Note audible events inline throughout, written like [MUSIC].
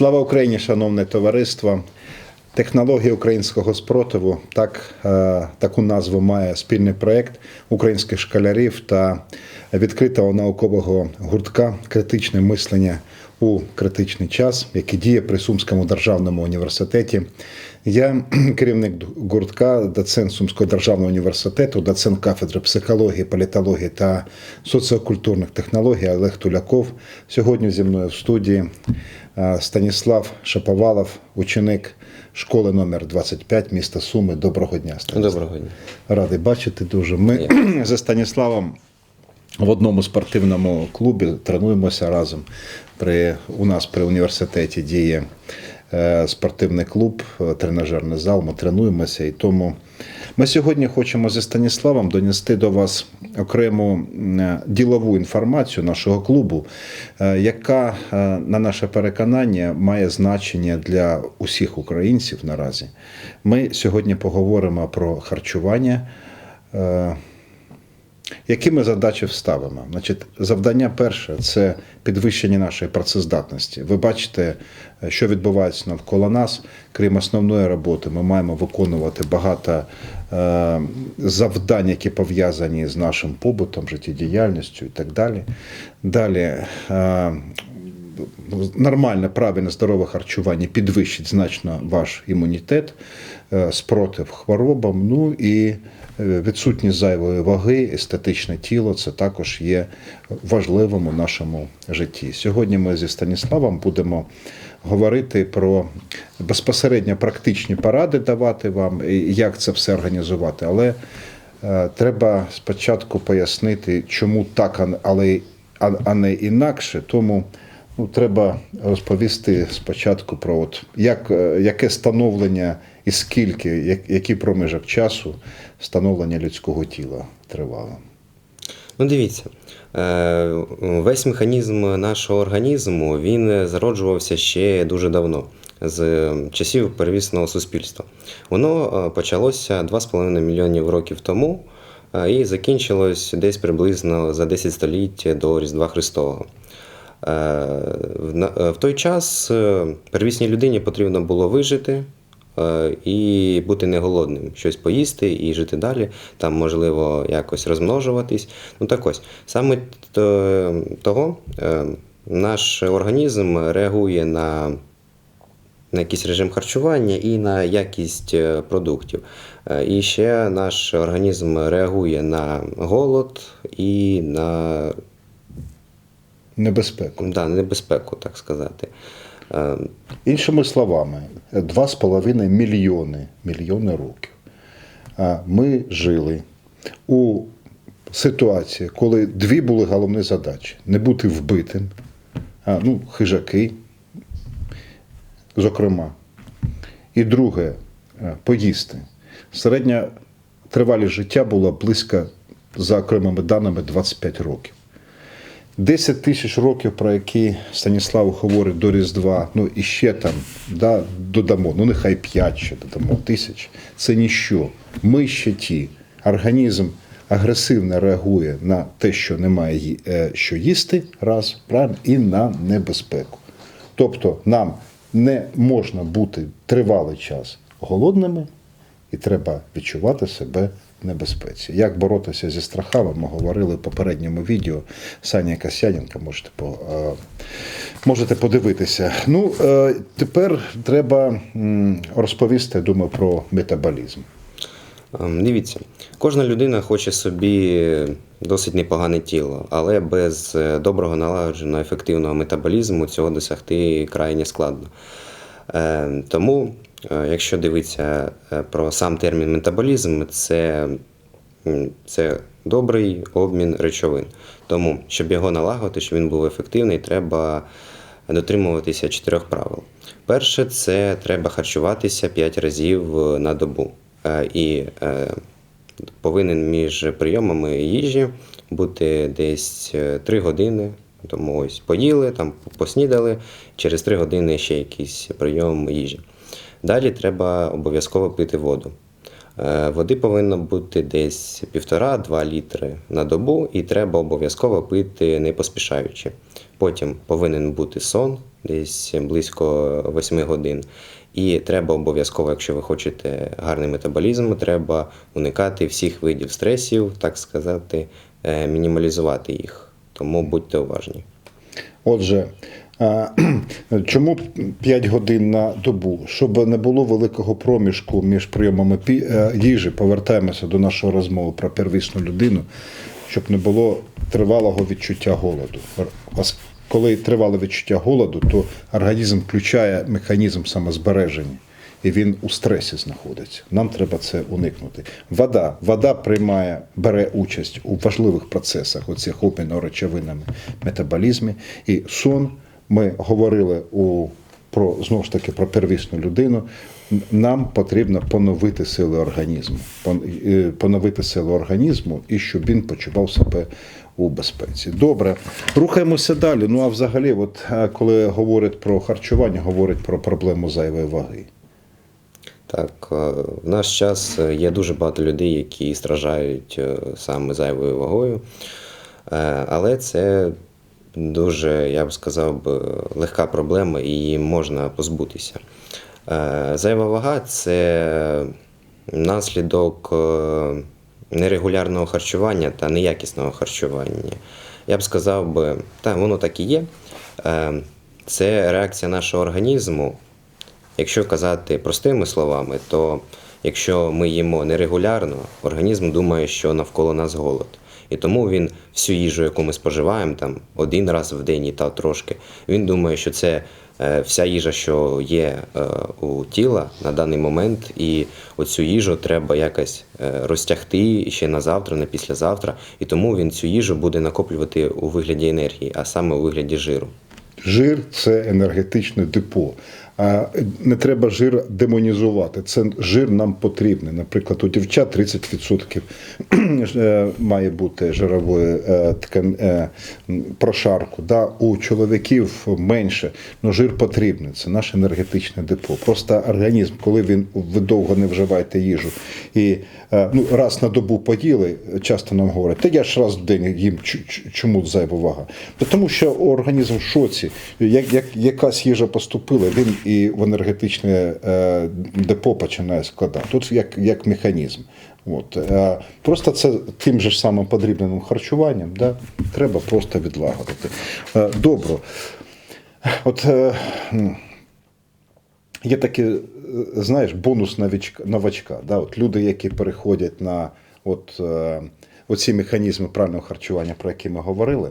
Слава Україні, шановне товариство! Технологія українського спротиву так, е, таку назву має спільний проєкт українських школярів та відкритого наукового гуртка Критичне мислення у критичний час, який діє при Сумському державному університеті. Я [CLEARS THROAT] керівник гуртка, доцент Сумського державного університету, доцент кафедри психології, політології та соціокультурних технологій Олег Туляков. Сьогодні зі мною в студії Станіслав Шаповалов, ученик школи номер 25 міста Суми. Доброго дня. Станіслав. Доброго дня. Радий бачити дуже. Ми [CLEARS THROAT] зі Станіславом в одному спортивному клубі тренуємося разом. При, у нас при університеті діє спортивний клуб, е, тренажерний зал. Ми тренуємося. І тому ми сьогодні хочемо зі Станіславом донести до вас окрему е, ділову інформацію нашого клубу, е, яка, е, на наше переконання, має значення для усіх українців наразі. Ми сьогодні поговоримо про харчування. Е, які ми задачі вставимо? Значить, завдання перше це підвищення нашої працездатності. Ви бачите, що відбувається навколо нас. Крім основної роботи, ми маємо виконувати багато е, завдань, які пов'язані з нашим побутом, життєдіяльністю і так далі. Далі. Нормальне, правильне, здорове харчування підвищить значно ваш імунітет, е, спротив хворобам. Ну і е, відсутність зайвої ваги, естетичне тіло це також є важливим у нашому житті. Сьогодні ми зі Станіславом будемо говорити про безпосередньо практичні поради давати вам, і як це все організувати. Але е, треба спочатку пояснити, чому так, але а не інакше. Тому ну, треба розповісти спочатку про от як, е, яке становлення і скільки, як, який проміжок часу становлення людського тіла тривало. Ну, дивіться, е, весь механізм нашого організму він зароджувався ще дуже давно, з часів первісного суспільства. Воно е, почалося 2,5 мільйонів років тому і закінчилось десь приблизно за 10 століть до Різдва Христового. Е, е, в той час е, первісній людині потрібно було вижити і бути не голодним, щось поїсти і жити далі, там, можливо, якось розмножуватись. Ну так ось, саме того наш організм реагує на на якийсь режим харчування і на якість продуктів. І ще наш організм реагує на голод і на Небезпеку. да, небезпеку, так сказати. Е, Іншими словами, 2,5 мільйони, мільйони років. Ми жили у ситуації, коли дві були головні задачі: не бути вбитим, ну, хижаки, зокрема. І друге е, поїсти. Середня тривалість життя була близько, за окремими даними, 25 років. 10 тисяч років, про які Станіслав говорить до Різдва, ну і ще там да, додамо, ну нехай 5 ще додамо тисяч. Це ніщо. Ми ще ті. Організм агресивно реагує на те, що немає е, що їсти, раз, правильно, і на небезпеку. Тобто нам не можна бути тривалий час голодними, і треба відчувати себе небезпеці. Як боротися зі страхами, ми говорили в попередньому відео. Саня Касяненка, можете, по, е, можете подивитися. Ну, е, тепер треба розповісти, думаю, про метаболізм. Ем, Дивіться, кожна людина хоче собі досить непогане тіло, але без е, доброго налагодженого ефективного метаболізму цього досягти крайне складно. Е, Тому, якщо дивитися е, про сам термін метаболізм, це, це добрий обмін речовин. Тому, щоб його налагодити, щоб він був ефективний, треба дотримуватися чотирьох правил. Перше, це треба харчуватися 5 разів на добу. Е, І е, повинен між прийомами їжі бути десь 3 години. Тому ось поїли, там поснідали, через 3 години ще якийсь прийом їжі. Далі треба обов'язково пити воду. Е, Води повинно бути десь 1,5-2 літри на добу, і треба обов'язково пити не поспішаючи. Потім повинен бути сон, десь близько 8 годин. І треба обов'язково, якщо ви хочете гарний метаболізм, треба уникати всіх видів стресів, так сказати, е, мінімалізувати їх. Тому будьте уважні. Отже, [CLEARS THROAT] чому 5 годин на добу? Щоб не було великого проміжку між прийомами е, їжі, повертаємося до нашої розмови про первісну людину, щоб не було тривалого відчуття голоду. Коли тривале відчуття голоду, то організм включає механізм самозбереження. І він у стресі знаходиться. Нам треба це уникнути. Вода. Вода приймає, бере участь у важливих процесах, оцих обміну речовинами метаболізмі. І сон, ми говорили у, про, знову ж таки про первісну людину. Нам потрібно поновити сили організму, поновити сили організму і щоб він почував себе у безпеці. Добре, рухаємося далі. Ну а взагалі, от е, коли говорять про харчування, говорять про проблему зайвої ваги. Так, е, в наш час е, є дуже багато людей, які страждають е, саме зайвою вагою. Але це дуже, я б сказав, легка проблема і її можна позбутися. Е, Зайва вага це наслідок е, нерегулярного харчування та неякісного харчування. Я б сказав би, так, воно так і є. Е, Це реакція нашого організму Якщо казати простими словами, то якщо ми їмо нерегулярно, організм думає, що навколо нас голод. І тому він всю їжу, яку ми споживаємо, там один раз в день і та трошки, він думає, що це е, вся їжа, що є е, у тіла на даний момент, і оцю їжу треба якось е, розтягти ще на завтра, на післязавтра. І тому він цю їжу буде накоплювати у вигляді енергії, а саме у вигляді жиру. Жир це енергетичне депо. Не треба жир демонізувати. Це жир нам потрібний. Наприклад, у дівчат 30% [CLEARS THROAT] е, має бути жирової е, е, прошарку. Да? У чоловіків менше. Ну, жир потрібний. Це наше енергетичне депо. Просто організм, коли він ви довго не вживаєте їжу і ну, раз на добу поїли, часто нам говорять, та я ж раз в день їм чому зайва вага? Тому що організм в шоці, як, як якась їжа поступила, він і в енергетичне е, депо починає складати. Тут як, як механізм. От. Е, просто це тим же ж самим подрібненим харчуванням, да? треба просто відлагодити. Е, добре. От, Є такий, е, знаєш, бонус новичка. новачка да? От люди, які переходять на от, оці механізми правильного харчування, про які ми говорили,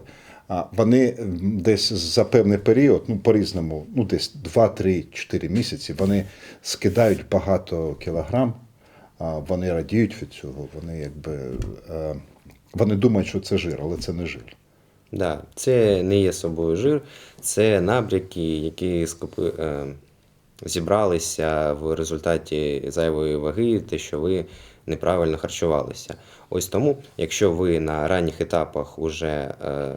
вони десь за певний період, ну по-різному, ну десь 2-3-4 місяці, вони скидають багато кілограм, а вони радіють від цього, вони якби е, вони думають, що це жир, але це не жир. Да, це не є собою жир, це набряки, які скупи, е, зібралися в результаті зайвої ваги, те, що ви неправильно харчувалися. Ось тому, якщо ви на ранніх етапах вже е,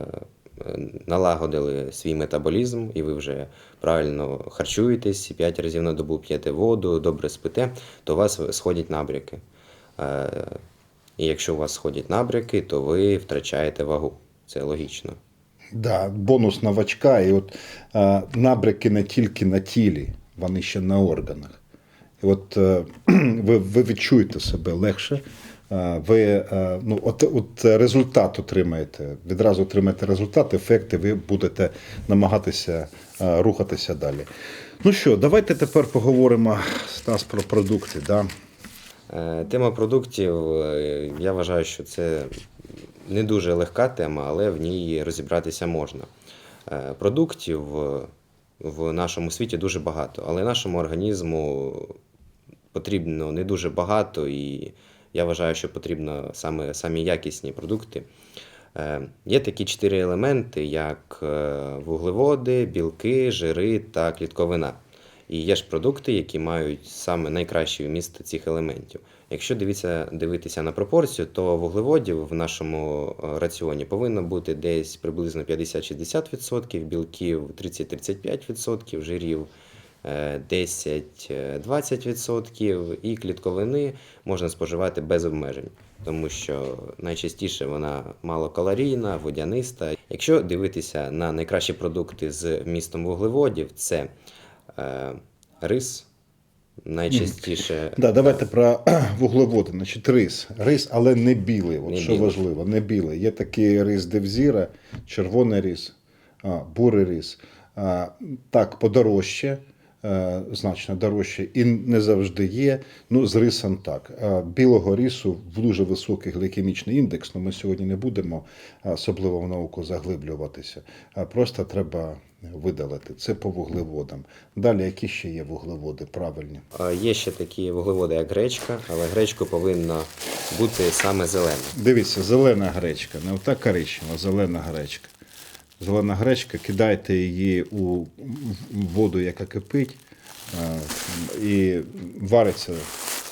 налагодили свій метаболізм і ви вже правильно харчуєтесь, 5 разів на добу п'єте воду, добре спите, то у вас сходять набряки. Е, і якщо у вас сходять набряки, то ви втрачаєте вагу. Це логічно. Да, бонус новачка, і от е, набряки не тільки на тілі, вони ще на органах. І от е, [CLEARS THROAT] ви, ви відчуєте себе легше. Е, Ви е, ну, от, от результат отримаєте, відразу отримаєте результат, ефекти, ви будете намагатися е, рухатися далі. Ну що, давайте тепер поговоримо Стас, про продукти. Да? Тема продуктів, я вважаю, що це не дуже легка тема, але в ній розібратися можна. Продуктів в нашому світі дуже багато, але нашому організму потрібно не дуже багато, і я вважаю, що потрібно саме самі якісні продукти. Е, Є такі чотири елементи, як е, вуглеводи, білки, жири та клітковина. І є ж продукти, які мають саме найкращий вміст цих елементів. Якщо дивитися, дивитися на пропорцію, то вуглеводів в нашому е, раціоні повинно бути десь приблизно 50-60%, білків 30-35%, жирів 10-20% і клітковини можна споживати без обмежень, тому що найчастіше вона малокалорійна, водяниста. Якщо дивитися на найкращі продукти з вмістом вуглеводів, це е, рис, найчастіше Да, давайте про [CLEARS THROAT] вуглеводи. Значить, рис. Рис, але не білий. От Не що білий. важливо, не білий. Є такий рис Девзіра, червоний рис, а, бурий рис. А, так, подорожче, значно дорожче, і не завжди є. Ну, з рисом так. Білого рису в дуже високий гликемічний індекс, але ми сьогодні не будемо особливо в науку заглиблюватися. Просто треба видалити. Це по вуглеводам. Далі, які ще є вуглеводи правильні? е, є ще такі вуглеводи, як гречка, але гречку повинна бути саме зелена. Дивіться, зелена гречка, не ота коричнева, зелена гречка. Зелена гречка, кидайте її у воду, яка кипить, е, і вариться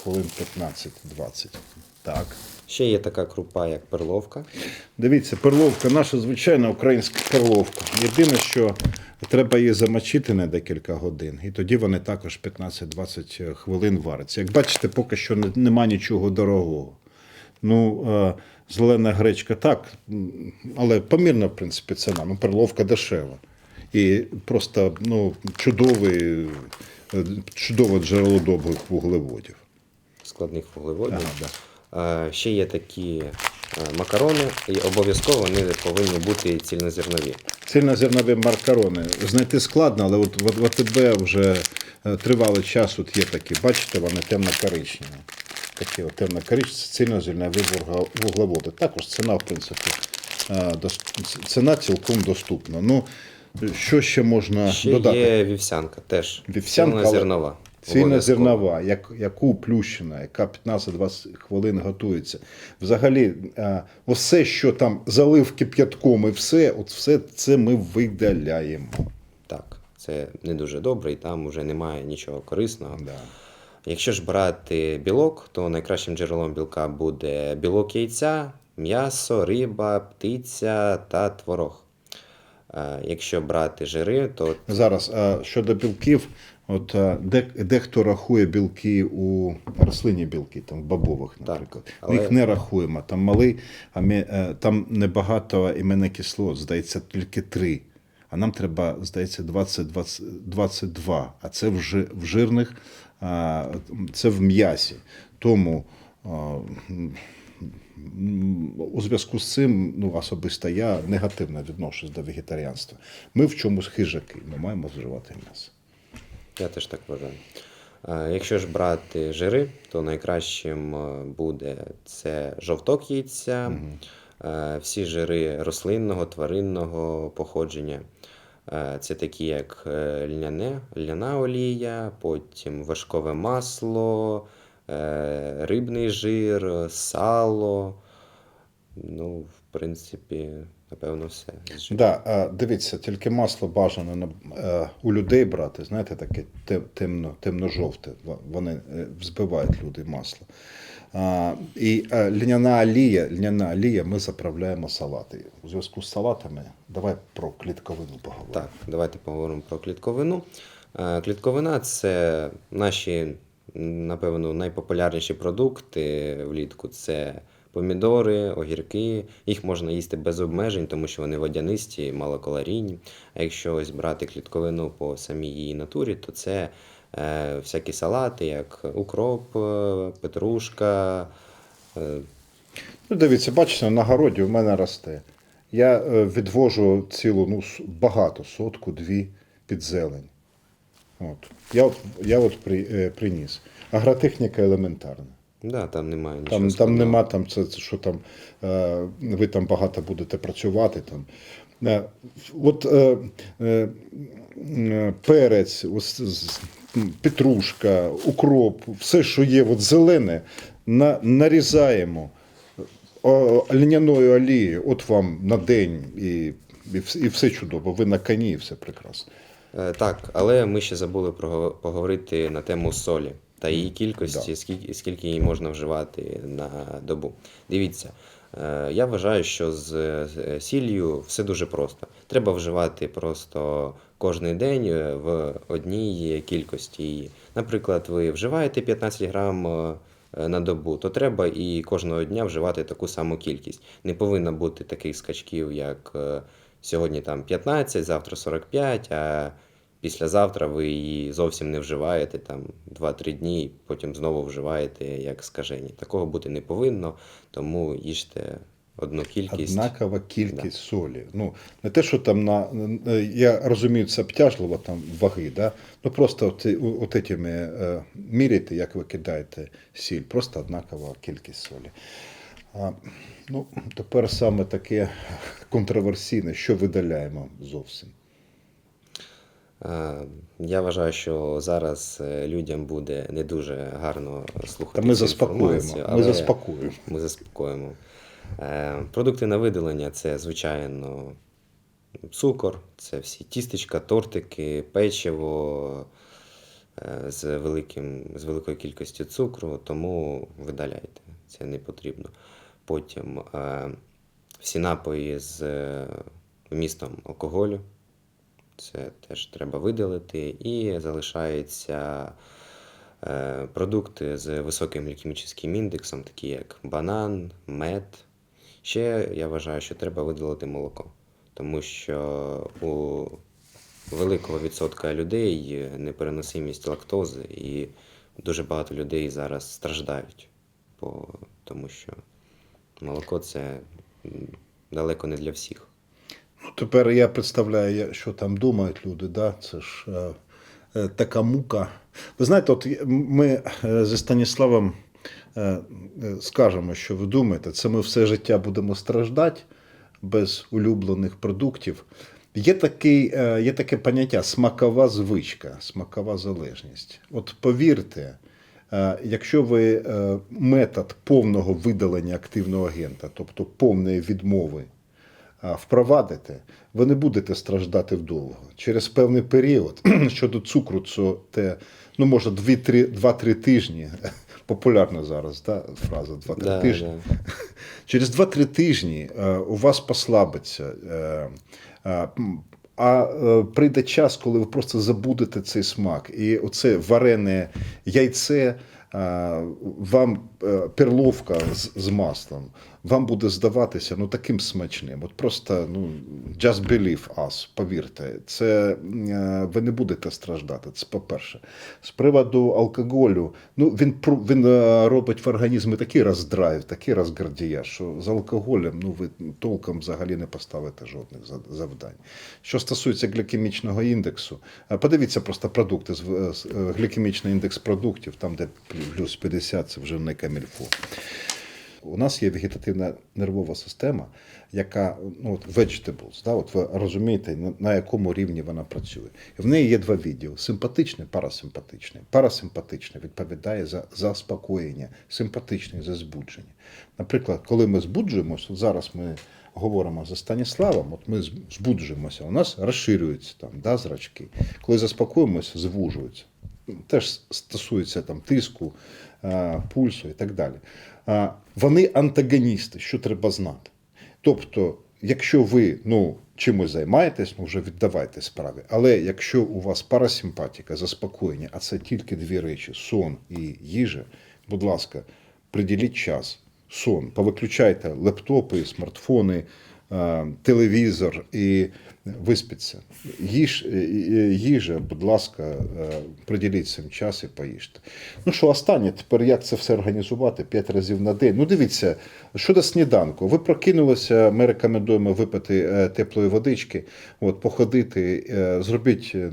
хвилин 15-20. Так. Ще є така крупа, як перловка. Дивіться, перловка, наша звичайна українська перловка. Єдине, що треба її замочити на декілька годин, і тоді вони також 15-20 хвилин варяться. Як бачите, поки що нема нічого дорогого. Ну, е, зелена гречка так, але помірна, в принципі, ціна. Ну, перловка дешева. І просто ну, чудовий, е, чудове джерело добрих вуглеводів. складних вуглеводів. Ага, да. Е, Ще є такі е, макарони, і обов'язково вони повинні бути цільнозернові. Цільнозернові маркарони знайти складно, але от в АТБ вже тривалий час от є такі. Бачите, вони темно-коричневі. Такі от темно-коричневі, цільнозернові вугле- вуглеводи. Також ціна, в принципі, е, ціна цілком доступна. Ну, що ще можна Ще додати? є вівсянка, теж Вівсянка, але цільнозернова. Цільнозернова, як, яку плющена, яка 15-20 хвилин готується. Взагалі, е, все, що там залив кип'ятком і все, от все це ми видаляємо. Так, це не дуже добре, і там вже немає нічого корисного. Да. Якщо ж брати білок, то найкращим джерелом білка буде білок яйця, м'ясо, риба, птиця та творог. Е, Якщо брати жири, то Зараз е, щодо білків, от е, де, дехто рахує білки у рослинні білки, там в бобових, наприклад. Ми але- їх не рахуємо. Там малий, а ми, там небагато іменокислот, здається, тільки три. А нам треба, здається, 20, 20, 22. А це в, жи- в жирних, це в м'ясі. Тому у зв'язку з цим, ну, особисто я негативно відношусь до вегетаріанства. Ми в чомусь хижаки, ми маємо вживати м'ясо. Я теж так вважаю. Якщо ж брати жири, то найкращим буде це жовток яйця, е, всі жири рослинного, тваринного походження. Е, Це такі, як е, льняне, льняна олія, потім вершкове масло, е, рибний жир, сало. Ну, в принципі, напевно, все. Да, дивіться, тільки масло бажано у людей брати, знаєте, таке темно, темно-жовте. Вони взбивають люди масло. І е, льняна олія, льняна олія ми заправляємо салати. У зв'язку з салатами давай про клітковину поговоримо. Так, давайте поговоримо про клітковину. Е, Клітковина це наші, напевно, найпопулярніші продукти влітку. Це помідори, огірки. Їх можна їсти без обмежень, тому що вони водянисті, малокалорійні. А якщо ось брати клітковину по самій її натурі, то це всякі салати, як укроп, е, петрушка. е, Ну, дивіться, бачите, на городі в мене росте. Я е, відвожу цілу, ну, багато, сотку, дві під зелень. От. Я от, я от при, е, приніс. Агротехніка елементарна. Да, там немає нічого. Там, там нема там це, це що там е, ви там багато будете працювати. Там. Е, от е, е, е, перець, ось, петрушка, укроп, все, що є от зелене, на, нарізаємо о, льняною олією, от вам на день, і, і, вс- і все чудово. Ви на коні, і все прекрасно. Е, Так, але ми ще забули про- поговорити на тему солі та її кількості, Да. скільки, скільки її можна вживати на добу. Дивіться, е, я вважаю, що з е, сіллю все дуже просто. Треба вживати просто кожен день е, в одній кількості її. Наприклад, ви вживаєте 15 грам е, на добу, то треба і кожного дня вживати таку саму кількість. Не повинно бути таких скачків, як е, сьогодні там 15, завтра 45, а післязавтра ви її зовсім не вживаєте там 2-3 дні, потім знову вживаєте як скажені. Такого бути не повинно, тому їжте одну кількість. Однакова кількість солі. Ну, не те, що там на. Я розумію, це обтяжливо там ваги, да? ну просто от, от этими, е, міряйте, як ви кидаєте сіль, просто однакова кількість солі. А, ну, тепер саме таке контроверсійне, що видаляємо зовсім. Е, Я вважаю, що зараз е, людям буде не дуже гарно слухати. Та ми заспокоїмо. Ми заспокоїмо. Ми заспокоїмо. Е, Продукти на видалення це, звичайно, цукор, це всі тістечка, тортики, печиво е, з, великим, з великою кількістю цукру, тому видаляйте, це не потрібно. Потім е, всі напої з вмістом алкоголю, це теж треба видалити. І залишаються продукти з високим глікемічним індексом, такі як банан, мед. Ще я вважаю, що треба видалити молоко, тому що у великого відсотка людей непереносимість лактози, і дуже багато людей зараз страждають, по, тому що молоко це далеко не для всіх. Ну, тепер я представляю, що там думають люди. Да? Це ж е, е, така мука. Ви знаєте, от ми е, зі Станіславом скажемо, що ви думаєте, це ми все життя будемо страждати без улюблених продуктів. Є, такий, е, є таке поняття смакова звичка, смакова залежність. От повірте, Е, Якщо ви е, метод повного видалення активного агента, тобто повної відмови, е, впровадите, ви не будете страждати вдовго. Через певний період [CLEARS THROAT] щодо цукру, це ну може 2-3 тижні. Популярна зараз да, фраза 2-3 Да, тижні. да. [LAUGHS] Через 2-3 тижні е, у вас послабиться. е, е, А е, прийде час, коли ви просто забудете цей смак. І оце варене яйце, е, вам перловка з, з маслом, вам буде здаватися ну, таким смачним. От просто ну, just believe us, повірте, це е, ви не будете страждати. Це по-перше. З приводу алкоголю, ну він він е, робить в організмі такий роздрайв, такий розгардія, що з алкоголем ну ви толком взагалі не поставите жодних завдань. Що стосується глікемічного індексу, е, подивіться просто продукти з е, е, глікемічний індекс продуктів, там де плюс 50, це вже не камільфо. У нас є вегетативна нервова система, яка ну, от vegetables, да, от ви розумієте, на, якому рівні вона працює. В неї є два відділи: симпатичний, парасимпатичний. Парасимпатичний відповідає за заспокоєння, симпатичний за збудження. Наприклад, коли ми збуджуємося, зараз ми говоримо за Станіславом, от ми збуджуємося, у нас розширюються там, да, зрачки. Коли заспокоїмося, звужуються. Теж стосується там тиску, пульсу і так далі. Вони антагоністи, що треба знати. Тобто, якщо ви ну, чимось займаєтесь, ну вже віддавайте справи. Але якщо у вас парасимпатика, заспокоєння, а це тільки дві речі: сон і їжа, будь ласка, приділіть час. Сон, повиключайте лептопи, смартфони, е, телевізор і виспіться. Їж, е, е, їжа, будь ласка, е, приділіть цим час і поїжте. Ну що, останнє, тепер як це все організувати? П'ять разів на день. Ну, дивіться, щодо сніданку. Ви прокинулися, ми рекомендуємо випити е, теплої водички, от, походити, е, зробіть. е,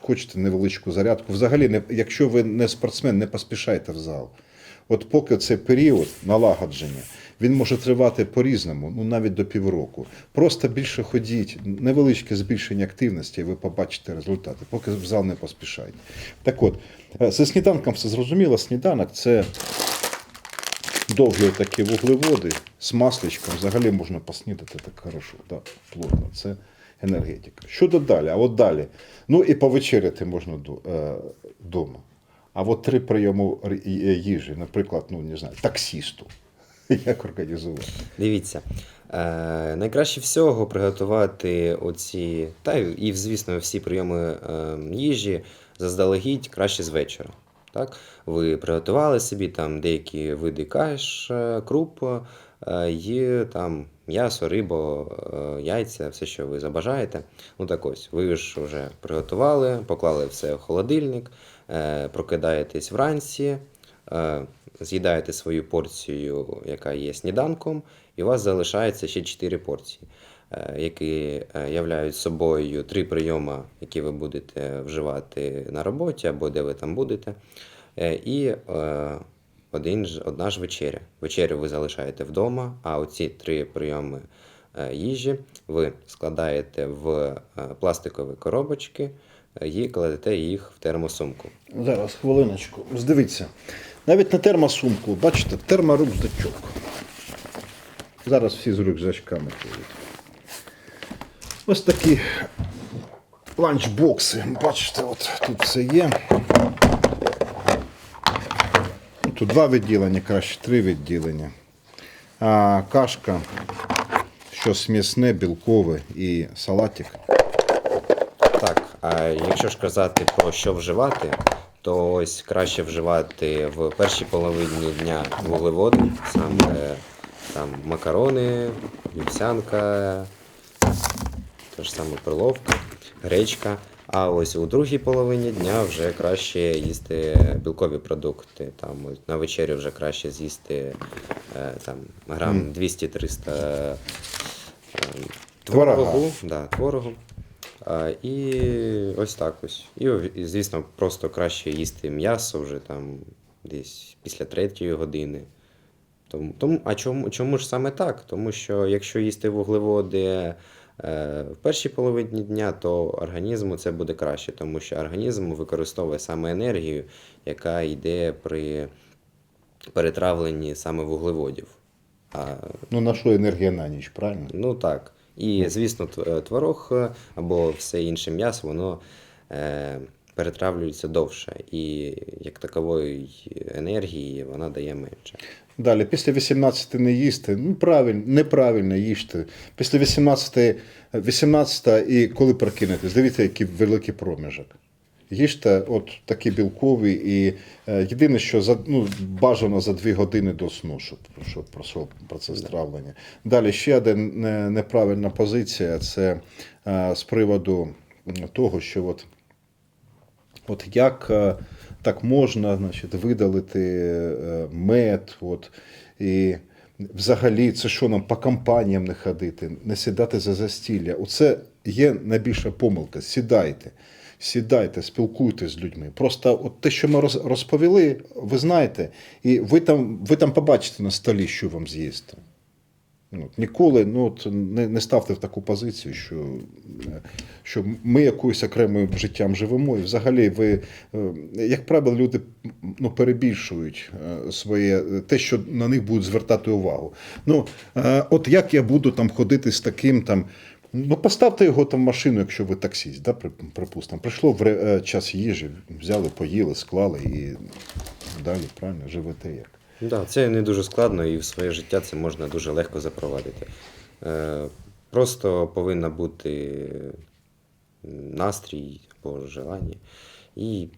Хочете невеличку зарядку. Взагалі, не, якщо ви не спортсмен, не поспішайте в зал. От поки цей період налагодження, він може тривати по-різному, ну навіть до півроку. Просто більше ходіть, невеличке збільшення активності, і ви побачите результати, поки в зал не поспішайте. Так от, е, зі сніданком все зрозуміло, сніданок це довгі такі вуглеводи з масличком. Взагалі можна поснідати так хорошо, да, плотно. Це енергетика. Щодо далі? А от далі. Ну і повечеряти можна вдома. А от три прийому е, їжі, наприклад, ну не знаю, таксісту. [LAUGHS] Як організувати? Дивіться, е, найкраще всього приготувати оці, та і, звісно, всі прийоми е, їжі заздалегідь краще з вечора. Так? Ви приготували собі там деякі види каш, е, круп, е, е, там м'ясо, рибу, е, яйця, все, що ви забажаєте. Ну так ось, ви ж вже приготували, поклали все в холодильник, прокидаєтесь вранці, е, з'їдаєте свою порцію, яка є сніданком, і у вас залишається ще 4 порції, е, які е, являють собою три прийоми, які ви будете вживати на роботі або де ви там будете. Е, І е, один одна ж вечеря. Вечерю ви залишаєте вдома, а оці три прийоми е, їжі ви складаєте в е, пластикові коробочки е, і кладете їх в термосумку. Зараз, хвилиночку. Здивіться. Навіть на термосумку, бачите, терморюкзачок. Зараз всі з рюкзачками ходять. Ось такі ланчбокси. Бачите, от тут все є. Тут два відділення, краще три відділення. А кашка, щось м'ясне, білкове і салатик. А якщо ж казати про що вживати, то ось краще вживати в першій половині дня вуглеводи, саме там макарони, вівсянка, та ж саме перловка, гречка. А ось у другій половині дня вже краще їсти білкові продукти. Там ось на вечерю вже краще з'їсти е, там грам 200-300 е, творогу, да, творогу. І ось так ось. І, звісно, просто краще їсти м'ясо вже там десь після третьої години. Тому, тому, а чому, чому ж саме так? Тому що якщо їсти вуглеводи е, в першій половині дня, то організму це буде краще, тому що організм використовує саме енергію, яка йде при перетравленні саме вуглеводів. А Ну, на що енергія на ніч, правильно? Ну так. І, звісно, творог е, або все інше м'ясо, воно е, перетравлюється довше. І як такової енергії вона дає менше. Далі, після 18 не їсти. Ну, правильно, неправильно їжте. Після 18, 18 і коли прокинетесь, дивіться, який великий проміжок. Їжте от такі білкові, і е, єдине, що за, ну, бажано за 2 години до сну, щоб, щоб пройшов процес травлення. Далі ще одна не- неправильна позиція це е, з приводу того, що от От як е, так можна значить, видалити е, мед, от, і взагалі це що нам по компаніям не ходити, не сідати за застілля. Оце є найбільша помилка. Сідайте, сідайте, спілкуйтесь з людьми. Просто от те, що ми розповіли, ви знаєте, і ви там, ви там побачите на столі, що вам з'їсти. Ну, от ніколи ну, от, не, не ставте в таку позицію, що, е, що ми якоюсь окремим життям живемо, і взагалі ви, е, як правило, люди ну, перебільшують е, своє те, що на них будуть звертати увагу. Ну, от як я буду там ходити з таким там. Ну, поставте його там в машину, якщо ви таксіст, да, припустимо. Прийшло вре- е, час їжі, взяли, поїли, склали і далі правильно живете як. Да, це не дуже складно і в своє життя це можна дуже легко запровадити. Е, просто повинна бути настрій або желання. І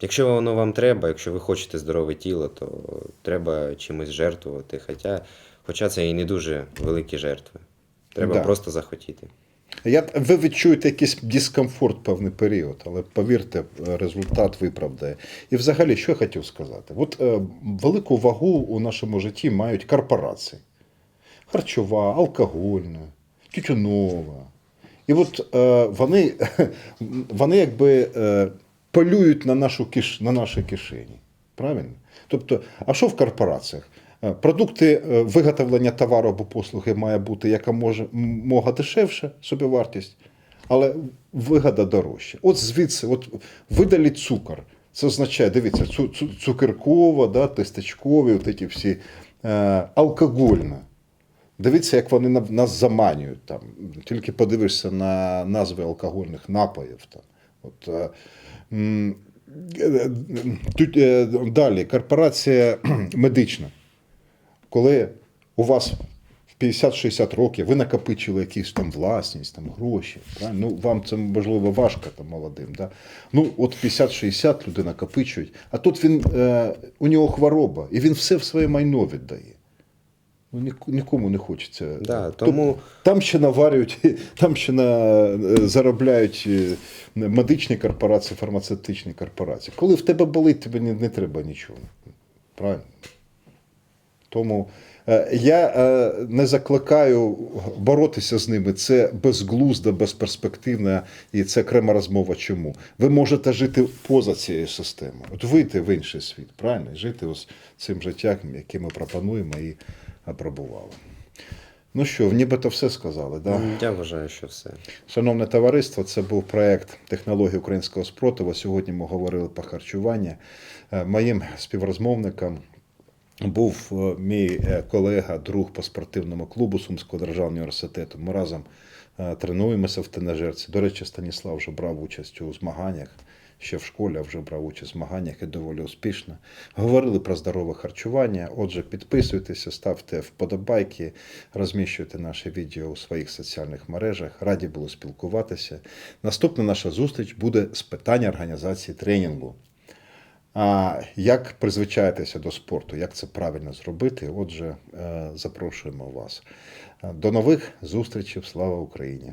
якщо воно вам треба, якщо ви хочете здорове тіло, то треба чимось жертвувати. Хоча, хоча це і не дуже великі жертви. Треба Да. просто захотіти. Я, ви відчуєте якийсь дискомфорт певний період, але повірте, результат виправдає. І взагалі, що я хотів сказати? От е, велику вагу у нашому житті мають корпорації: харчова, алкогольна, тютюнова. І от е, вони, [LAUGHS] вони якби е, полюють на, нашу киш, на наші кишені. Правильно? Тобто, а що в корпораціях? Е, Продукти е, виготовлення товару або послуги має бути яка може м- мога дешевше собівартість, але вигода дорожча. От звідси, от видаліть цукор. Це означає, дивіться, цу, цу, цукеркова, да, тестечкові, от ці всі е, алкогольна. Дивіться, як вони нас заманюють там. Тільки подивишся на назви алкогольних напоїв. Там. От, е, е, тут, е, далі, корпорація [CLEARS THROAT] медична. Коли у вас в 50-60 років ви накопичили якісь там власність, там гроші. Правильно? Ну, вам це можливо важко там молодим. Да? Ну, от 50-60 люди накопичують, а тут він, е, у нього хвороба, і він все в своє майно віддає. Ну, нікому не хочеться. Да, тому- Там ще наварюють, [LAUGHS] там ще на, е, заробляють е, медичні корпорації, фармацевтичні корпорації. Коли в тебе болить, тобі не, не треба нічого. Правильно? Тому е, я е, не закликаю боротися з ними. Це безглузда, безперспективна і це окрема розмова. Чому? Ви можете жити поза цією системою, от вийти в інший світ, правильно? Жити ось цим життям, яке ми пропонуємо і апробували. Ну що, нібито все сказали, да? Я вважаю, що все. Шановне товариство, це був проект технології українського спротиву. Сьогодні ми говорили про харчування. Е, Моїм співрозмовником був е, мій е, колега, друг по спортивному клубу Сумського державного університету. Ми разом е, тренуємося в тренажерці. До речі, Станіслав вже брав участь у змаганнях. Ще в школі а вже брав участь в змаганнях і доволі успішно. Говорили про здорове харчування. Отже, підписуйтеся, ставте вподобайки, розміщуйте наше відео у своїх соціальних мережах. Раді були спілкуватися. Наступна наша зустріч буде з питання організації тренінгу. А як призвичаєтеся до спорту, як це правильно зробити? Отже, е, запрошуємо вас. До нових зустрічей. Слава Україні!